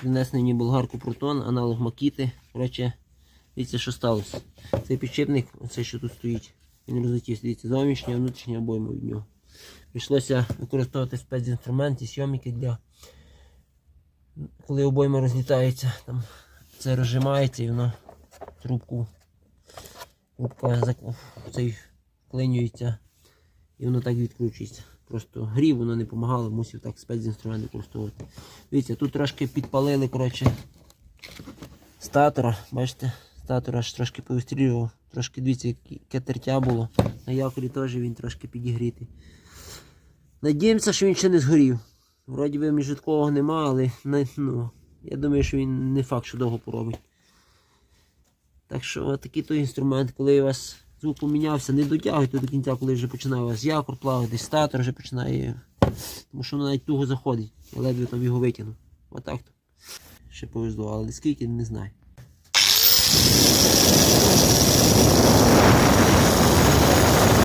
Принесли мені болгарку протон, аналог Макіти. Коротше, дивіться, що сталося. Цей підшипник, оце що тут стоїть, він розлетівся. Дивіться, зовнішня, внутрішня обойма від нього. Прийшлося використовувати спецінструмент і сйоміки для. Коли обойма розлітається, там це розжимається і воно трубку. Трубка цей і воно так відкручується. Просто грів, воно не допомагало, мусив так спецінструмент використовувати. Дивіться, тут трошки підпалили, коротше, статора. Бачите, статор аж трошки повистрілював. Трошки дивіться, яке тертя було. На якорі теж він трошки підігрітий. Надіємося, що він ще не згорів. Вроді би між такого нема, але ну, я думаю, що він не факт, що довго поробить. Так що такий той інструмент, коли у вас звук помінявся, не дотягуйте до кінця, коли вже починає у вас якор плавати, десь статор вже починає. Тому що воно навіть туго заходить. Я ледве там його витягну. Отак то. Ще повезло, але скільки не знаю.